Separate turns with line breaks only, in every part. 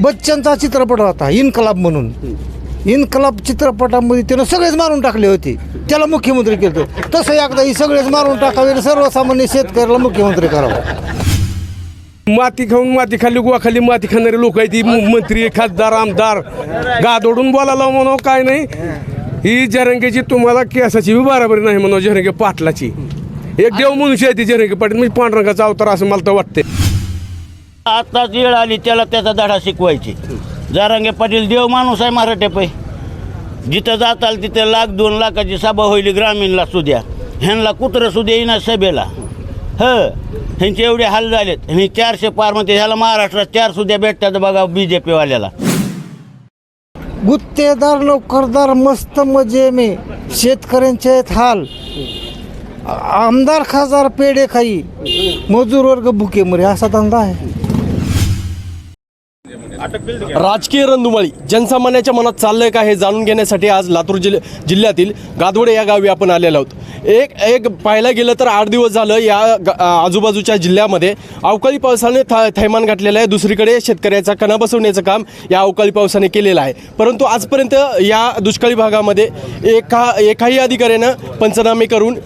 बच्चनचा चित्रपट होता इनकलाब म्हणून. इनकलाब चित्रपटामध्ये त्यानं सगळेच मारून टाकले होते. त्याला मुख्यमंत्री केलं तसं एकदा ही सगळेच मारून टाकावे सर्वसामान्य शेतकऱ्याला मुख्यमंत्री करावं.
माती खाऊन माती खाल्ली गुवाखाली माती खाणारे लोक आहेत ती मंत्री खासदार आमदार. गादोडून बोलायला म्हणावं काय नाही. ही जरंगेची तुम्हाला केसाची बी बराबरी नाही म्हणून जरंगे पाटलाची. एक देव मनुष्य आहे ती जरंगे पाटील म्हणजे पांढरंगाचा अवतार असं मला तर वाटते
आत्ताच येळ आली त्याला त्याचा धडा शिकवायची. जारांगे पाटील देव माणूस आहे मराठे पै. जिथं जाताल तिथे लाख दोन लाखाची सभा होईल ग्रामीणला सुद्या. ह्यांना कुत्रं सुद्या येईना सभेला. ह. ह्यांचे एवढे हाल झालेत. आणि चारशे पारमध्ये ह्याला महाराष्ट्रात चार सुद्या भेटतात बघा बी जे पीवाल्याला
गुत्तेदार नोकरदार मस्त मजे मे. शेतकऱ्यांचे आहेत हाल. आमदार खासदार पेढे खाई. मजूर वर्ग भुके मरे असा धंदा आहे.
राजकीय रणधुमाळी जनसामान्याच्या मनात चाललंय का हे जाणून घेण्यासाठी आज लातूर जिल्ह जिल्ह्यातील गादवडे या गावी आपण आलेलो आहोत. एक एक पाहायला गेलं तर आठ दिवस झालं या आजूबाजूच्या जिल्ह्यामध्ये अवकाळी पावसाने था थैमान घातलेलं आहे. दुसरीकडे शेतकऱ्याचा कणा बसवण्याचं काम या अवकाळी पावसाने केलेलं आहे. परंतु आजपर्यंत या दुष्काळी भागामध्ये एका एकाही अधिकाऱ्यानं पंचनामे करून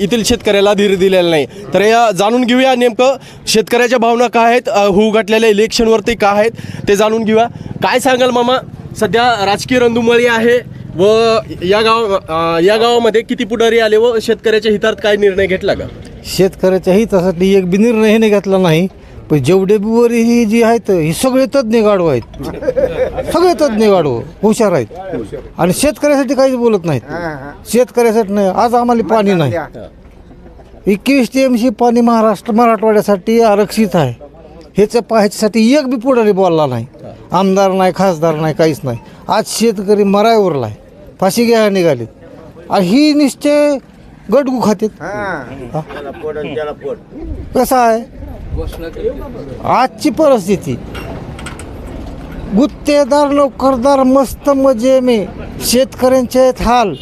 येथील शेतकऱ्याला धीर दिलेला नाही. तर या जाणून घेऊया नेमकं शेतकऱ्याच्या भावना काय आहेत होऊ घातलेल्या इलेक्शनवरती काय आहेत ते जाणून घेऊया. काय सांगाल मामा? सध्या राजकीय रणधुमाळी आहे व या गाव या गावामध्ये किती पुढारी आले व शेतकऱ्याच्या हितार्थ काय निर्णय घेतला का?
शेतकऱ्याच्या हितासाठी एक बी निर्णय ह्याने घेतला नाही पण जेवढे बी वर ही जी आहेत ही सगळे तज्ज्ञ गाडव आहेत. सगळे तज्ज्ञ गाडव हुशार आहेत. आणि शेतकऱ्यासाठी काहीच बोलत नाहीत. शेतकऱ्यासाठी नाही आज आम्हाला पाणी नाही. एकवीस टी एम सी पाणी महाराष्ट्र मराठवाड्यासाठी आरक्षित आहे. ह्याच्या पा ह्याच्यासाठी एक बी पुढारी बोलला नाही. आमदार नाही खासदार नाही काहीच नाही. आज शेतकरी मरायवरला आहे फाशी घ्यायला निघालेत. आणि ही निश्चय गटगू खातेत. कसं आहे? आजची परिस्थिती. गुत्तेदार नोकरदार मस्त मजे में. शेतकऱ्यांचे आहेत हाल.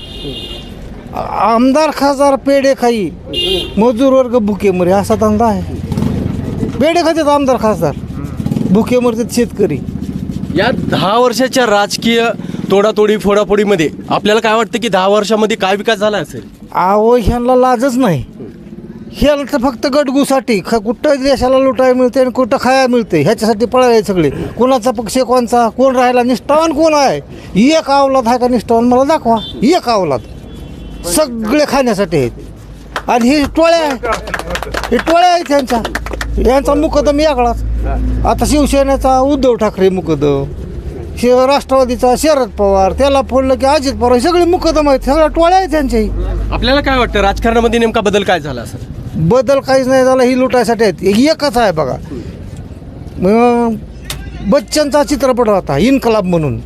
आमदार खासदार पेढे खाई. मजूर वर्ग भुके मरे असा धंदा आहे. पेढे खातात आमदार खासदार. भुके मरतात शेतकरी.
या दहा वर्षाच्या राजकीय तोडातोडी फोडाफोडीमध्ये आपल्याला काय वाटतं की दहा वर्षामध्ये काय विकास झाला असेल?
आहो ह्यांना लाजच नाही. ह्याला तर फक्त गटगूसाठी ख कुठं देशाला लुटायला मिळते आणि कुठं खायला मिळते ह्याच्यासाठी पळाले सगळे. कोणाचा पक्ष कोणचा? कोण राहिला? निष्ठावान कोण आहे? एक अवलाद आहे का निष्ठावान? मला दाखवा. एक अवलाद. सगळे खाण्यासाठी आहेत. आणि हे टोळ्या हे टोळ्या आहेत त्यांच्या. यांचा मुकदम वेगळाच आता शिवसेनेचा उद्धव ठाकरे मुकदम शिव राष्ट्रवादीचा शरद पवार त्याला फोडलं की अजित पवार हे सगळे मुकदम आहेत सगळ्या टोळ्या आहेत त्यांच्याही.
आपल्याला काय वाटतं राजकारणामध्ये नेमका बदल काय झाला असेल?
बदल काहीच नाही झाला ही लुटायसाठी आहेत. एकच आहे बघा. मग बच्चनचा चित्रपट होता इन्कलाब म्हणून.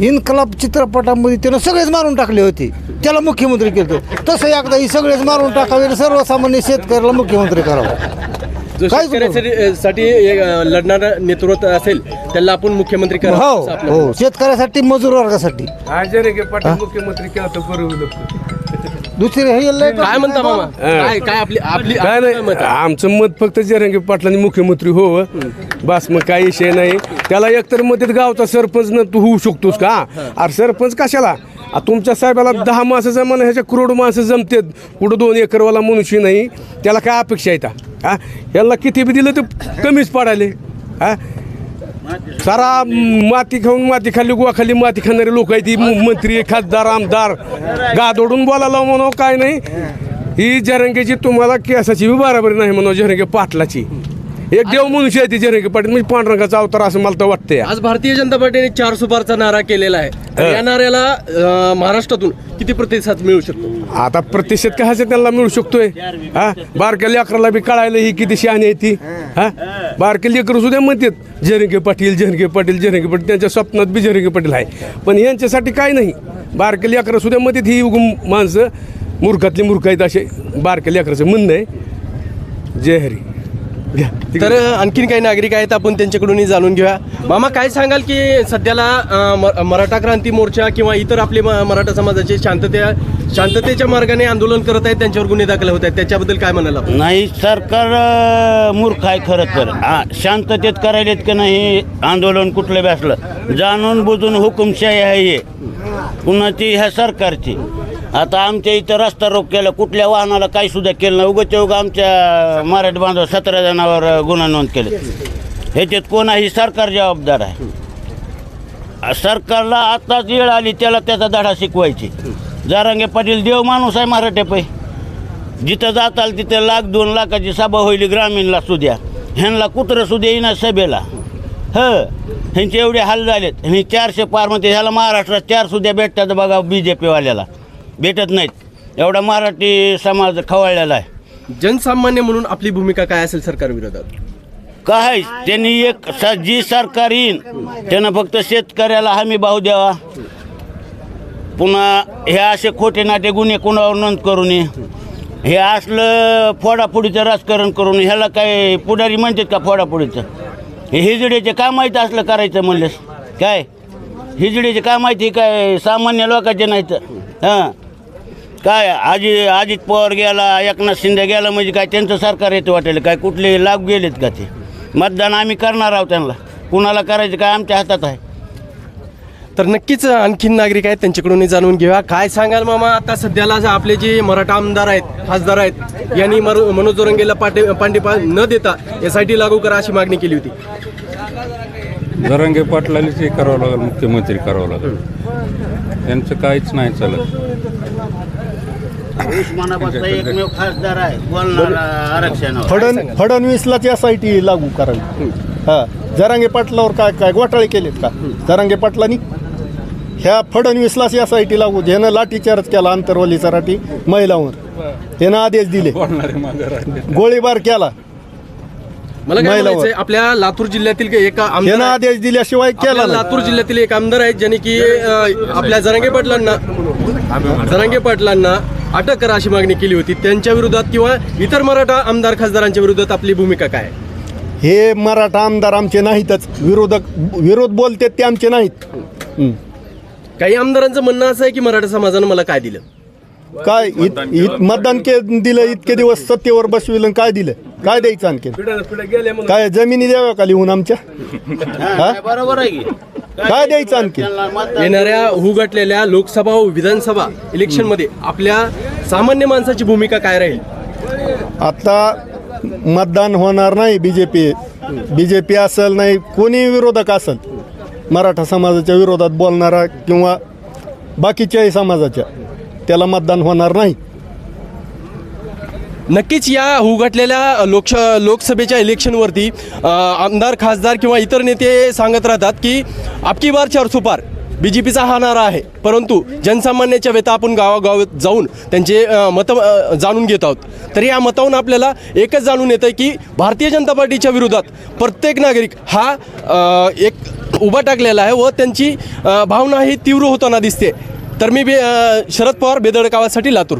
इन्कलाब चित्रपटामध्ये त्यानं सगळेच मारून टाकले होते. त्याला मुख्यमंत्री केलं तसं एकदा ही सगळेच मारून टाकावे सर्वसामान्य शेतकऱ्याला मुख्यमंत्री करावं.
जो
काहीच
शेतकऱ्यासाठी साठी एक, अ, लढणारं नेतृत्व असेल त्याला आपण मुख्यमंत्री करा
हो
असं आपलं
हो शेतकऱ्यासाठी मजूर वर्गासाठी.
हा जरंगे पाटील मुख्यमंत्री केला तर बरं होईल
दुसरे हे लय-
काय म्हणता मामा? काय काय आपली आपली
काय
आपलं
नाही
मत? आहे?
आमचं मत फक्त जरंगे पाटलांनी मुख्यमंत्री हो बस मग काही विषय नाही. त्याला एकतर मध्येत गावचा सरपंच न तू होऊ शकतोस का? अरे सरपंच कशाला? आ, तुमच्या साहेबाला दहा माणसं जमा ह्याच्या करोड माणसं जमतेत. कुठं दोन एकरवाला मनुष्य नाही. त्याला काय अपेक्षा आहे हा? याला किती बी दिलं तर कमीच पडायले. हा? सारा माती खाऊन माती खाल्ली गुवाखाली माती खाणारे लोक आहेत. ती मंत्री खासदार आमदार. गादोडून बोलायला म्हणून काय नाही. ही जरंगेची तुम्हाला केसाची बी बराबरी नाही म्हणून जरंगे पाटलाची. एक देव मनुष्य आहे ती जरंगे पाटील. म्हणजे पांडुरंगाचा अवतार असं मला तर वाटतंय.
आज भारतीय जनता पार्टीने चार सुपारचा नारा केलेला आहे. या नाऱ्याला अ, महाराष्ट्रातून किती प्रतिसाद मिळू शकतो?
आता प्रतिशत काय ह्याचं त्यांना मिळू शकतोय? हा? बारक्या लेकराला बी कळायला ही किती शहाणी आहे ती. हा? बारके लेकरं सुद्धा म्हणतात जरंगे पाटील जरंगे पाटील जरंगे पाटील. त्यांच्या स्वप्नात बी जरंगे पाटील आहे. पण यांच्यासाठी काय नाही. बारके लेकरं सुद्धा म्हणतात ही उगम माणसं मूर्खातली मूर्ख आहेत असे बारक्या लेकराचं म्हणणं आहे. जय हरी.
तर आणखीन काही नागरिक आहेत आपण त्यांच्याकडूनही जाणून घेऊया. मामा काय सांगाल की सध्याला अ, म- मराठा क्रांती मोर्चा किंवा इतर आपले म- मराठा समाजाचे शांतते शांततेच्या मार्गाने आंदोलन करत आहेत त्यांच्यावर गुन्हे दाखल होत आहेत त्याच्याबद्दल काय म्हणाल आपण?
नाही सरकार अं, मूर्ख आहे खरं तर. हा, शांततेत करायलेत का नाही आंदोलन कुठलं बसलं जाणून बुजून हुकुमशाही आहे हे. पुन्हा ती ह्या सरकारची. आता आमच्या इथं रस्ता रोख केला कुठल्या वाहनाला काही सुद्धा केलं नाही. उगं उगं आमच्या मराठी बांधव सतरा जणांवर गुन्हा नोंद केले. ह्याच्यात कोणाही सरकार जबाबदार आहे. सरकारला आत्ताच वेळ आली त्याला त्याचा धडा शिकवायची. जारांगे पाटील देव माणूस आहे मराठे पै. जिथं जाताल तिथं लाख दोन लाखाची सभा होईल ग्रामीणला सुद्या. ह्यांना कुत्रं सुद्या येईना सभेला. ह ह्यांचे एवढे हाल झालेत. आणि चारशे पारमध्ये ह्याला महाराष्ट्रात चार सुद्या भेटतात बघा बी जे पीवाल्याला भेटत नाहीत. एवढा मराठी समाज खवळलेला आहे.
जनसामान्य म्हणून आपली भूमिका काय असेल सरकार विरोधात?
काय? त्यांनी एक स जी सरकार येईन त्यानं फक्त शेतकऱ्याला हमी भाव द्यावा. पुन्हा हे असे खोटे नाटे गुन्हे कोणावर नोंद करू नये हे असलं फोडाफोडीचं राजकारण करून ह्याला काय पुढारी म्हणतात का फोडाफोडीचं? हे हिजड्याचे काय माहीत असलं करायचं म्हणलेस? काय? हिजड्याचे काय माहिती? काय सामान्य लोकांचे नाहीत. हां. काय आजी अजित पवार गेला एकनाथ शिंदे गेला म्हणजे काय त्यांचं सरकार येतं वाटेल काय कुठले लाभ गेलेत का ते? मतदान आम्ही करणार आहोत त्यांना. कुणाला करायचं काय आमच्या हातात आहे.
तर नक्कीच आणखीन नागरिक आहेत त्यांच्याकडून जाणून घेऊया. काय सांगाल मामा आता सध्याला आपले जे मराठा आमदार आहेत खासदार आहेत यांनी मर मनोज जोरंगेला पाटे पांडेपा न देता एस आय टी लागू करा अशी मागणी केली होती.
जरांगे पाटलालाच हे करावं लागेल मुख्यमंत्री करावं लागेल. त्यांचं काहीच नाही चालत.
उस्मानाबादचा एकमेव खासदार आहे बोलणार आरक्षणावर.
फडण फडणवीसलाच एस आय टी लागू करावी हा जरांगे पाटलावर काय काय घोटाळे केलेत का? जरांगे पाटलांनी? ह्या फडणवीसलाच एस आय टी लागू ह्यानं लाठीचार्ज केला आंतरवली सराठी महिलांवर. ह्यानं आदेश दिले.
बोलणारे मागे राहिले.
गोळीबार केला.
मला काय
महिलावर.
म्हणायचंय आपल्या लातूर जिल्ह्यातील एका आमदार.
आदेश दिल्याशिवाय
आपल्या
केला नाही.
लातूर जिल्ह्यातील एक आमदार आहेत ज्यांनी की अ, आपल्या जरांगे पाटलांना जरांगे पाटलांना अटक करा अशी मागणी केली होती त्यांच्या विरोधात किंवा इतर मराठा आमदार खासदारांच्या विरोधात आपली भूमिका काय आहे?
हे मराठा आमदार आमचे नाहीतच विरोधक विरोध बोलते ते आमचे नाहीत हं.
काही आमदारांचं म्हणणं असं आहे की मराठा समाजानं मला काय दिलं
काय इत- इत- मतदान के दिलं इतके दिवस सत्तेवर बसविलं आणि काय दिलं काय द्यायचं आणखी काय जमिनी द्याव्या का लिहून आमच्या? हा?
बरोबर आहे की?
काय द्यायचं आणखी
येणाऱ्या उघडलेल्या लोकसभा व विधानसभा इलेक्शनमध्ये आपल्या सामान्य माणसाची भूमिका काय राहील?
आता मतदान होणार नाही B J P B J P असेल नाही कोणी विरोधक असेल मराठा समाजाच्या विरोधात बोलणारा किंवा बाकीच्याही समाजाच्या त्याला मतदान होणार नाही.
नक्कीच या उघडलेल्या लोकश लोकसभेच्या इलेक्शनवरती आमदार खासदार किंवा इतर नेते सांगत राहतात की आपकी बार चारसो बी जे पीचा हा नारा आहे. परंतु जनसामान्याच्या व्यथा आपण गावागावात जाऊन त्यांचे मतं जाणून घेत आहोत. तर या मतावून आपल्याला एकच जाणून येतं की भारतीय जनता पार्टीच्या विरोधात प्रत्येक नागरिक हा एक उभा टाकलेला आहे व त्यांची भावना ही तीव्र होताना दिसते. तर मी बे शरद पवार बेदडकावासाठी लातूर.